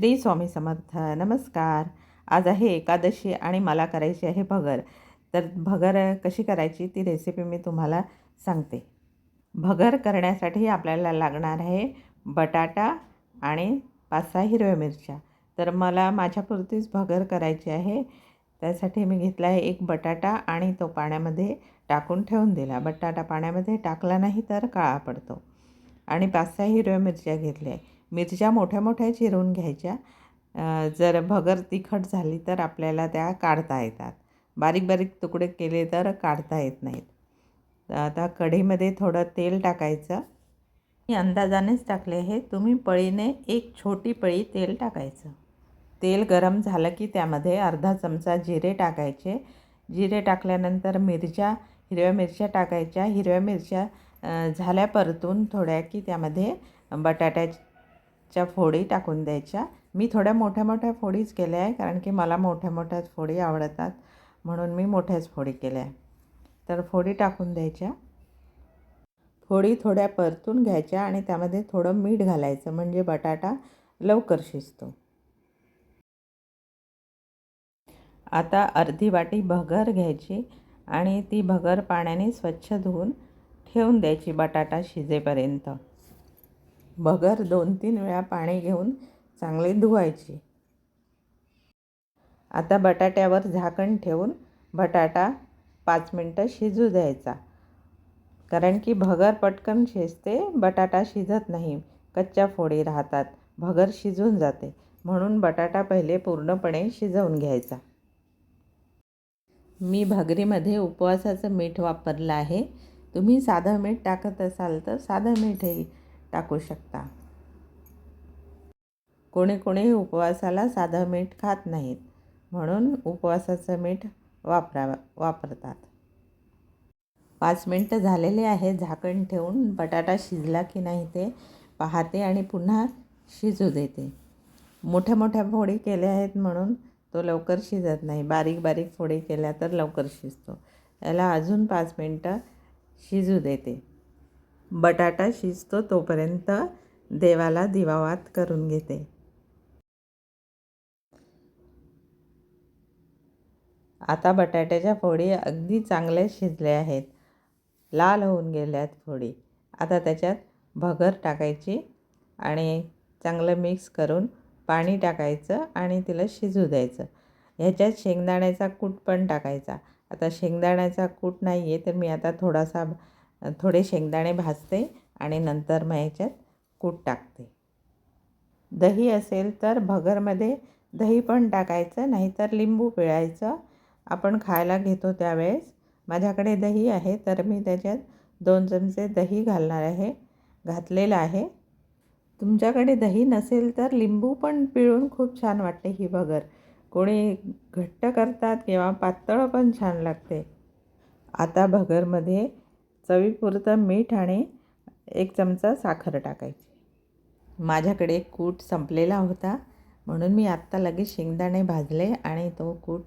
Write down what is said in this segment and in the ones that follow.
श्री स्वामी समर्थ. नमस्कार. आज आहे एकादशी आणि मला करायची आहे भगर. तर भगर कशी करायची ती रेसिपी मी तुम्हाला सांगते. भगर करण्यासाठी आपल्याला लागणार आहे बटाटा आणि पाच सहा हिरव्या मिरच्या. तर मला माझ्यापुरतीच भगर करायची आहे. त्यासाठी मी घेतला आहे एक बटाटा आणि तो पाण्यामध्ये टाकून ठेवून दिला. बटाटा पाण्यामध्ये टाकला नाही तर काळा पडतो. आणि पाच सहा हिरव्या मिरच्या घेतल्या मिरच्या मोठ्या मोठ्या चिरून घ्यायच्या. जर भगर तिखट झाली तर आपल्याला त्या काढता येतात. बारीक बारीक तुकडे केले तर काढता येत नाहीत. आता कढीमध्ये थोडं तेल टाकायचं. मी अंदाजानेच टाकले आहे. तुम्ही पळीने एक छोटी पळी तेल टाकायचं. तेल गरम झालं की त्यामध्ये अर्धा चमचा जिरे टाकायचे. जिरे टाकल्यानंतर मिरच्या हिरव्या मिरच्या टाकायच्या. हिरव्या मिरच्या झाल्या परतून थोड्या की त्यामध्ये च्या फोडी टाकून द्यायच्या. मी थोड्या मोठ्या मोठ्या फोडीच केल्या आहे कारण की मला मोठ्या मोठ्याच फोडी आवडतात. म्हणून मी मोठ्याच फोडी केल्या आहे. तर फोडी टाकून द्यायच्या. फोडी थोड्या परतून घ्यायच्या आणि त्यामध्ये थोडं मीठ घालायचं म्हणजे बटाटा लवकर शिजतो. आता अर्धी वाटी भगर घ्यायची आणि ती भगर पाण्याने स्वच्छ धुवून ठेवून द्यायची बटाटा शिजेपर्यंत. भगर दोन तीन वेळा पाणी घेऊन चांगली धुवायची. आता बटाट्यावर झाकण ठेवून बटाटा पाच मिनटं शिजू द्यायचा. कारण की भगर पटकन शिजते बटाटा शिजत नाही कच्च्या फोडी राहतात भगर शिजून जाते. म्हणून बटाटा पहिले पूर्णपणे शिजवून घ्यायचा. मी भगरीमध्ये उपवासाचं मीठ वापरलं आहे. तुम्ही साधं मीठ टाकत असाल तर साधं मीठही टाकू शकता. कोणी कोणी उपवासाला साधं मीठ खात नाहीत म्हणून उपवासाचं मीठ वापरा वापरतात. पाच मिनटं झालेले आहे झाकण ठेवून बटाटा शिजला की नाही ते पाहते आणि पुन्हा शिजू देते. मोठ्या मोठ्या फोडी केल्या आहेत म्हणून तो लवकर शिजत नाही. बारीक बारीक फोडी केल्या तर लवकर शिजतो. याला अजून पाच मिनटं शिजू देते. बटाटा शिजतो तोपर्यंत देवाला दिवावात करून घेते. आता बटाट्याच्या फोडी अगदी चांगल्या शिजल्या आहेत. लाल होऊन गेल्यात फोडी. आता त्याच्यात भगर टाकायची आणि चांगलं मिक्स करून पाणी टाकायचं आणि तिला शिजू द्यायचं. ह्याच्यात शेंगदाण्याचा कूट पण टाकायचा. आता शेंगदाण्याचा कूट नाही आहे तर मी आता थोडासा थोडे शेंगदाणे भाजते आणि नंतर मग ह्याच्यात कूट टाकते. दही असेल तर भगरमध्ये दही पण टाकायचं नाहीतर लिंबू पिळायचं. आपण खायला घेतो त्यावेळेस. माझ्याकडे दही आहे तर मी त्याच्यात दोन चमचे दही घालणार आहे घातलेलं आहे. तुमच्याकडे दही नसेल तर लिंबू पण पिळून खूप छान वाटते ही भगर. कोणी घट्ट करतात किंवा पातळ पण छान लागते. आता भगरमध्ये चवीपुरतं मीठ आणि एक चमचा साखर टाकायची. माझ्याकडे कूट संपलेला होता म्हणून मी आत्ता लगेच शेंगदाणे भाजले आणि तो कूट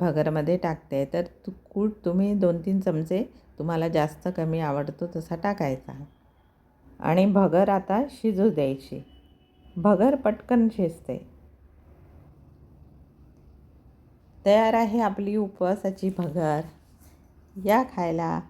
भगरमध्ये टाकते. तर तू कूट तुम्ही दोन तीन चमचे तुम्हाला जास्त कमी आवडतो तसा टाकायचा. आणि भगर आता शिजू द्यायची. भगर पटकन शिजते. तयार आहे आपली उपवासाची भगर. या खायला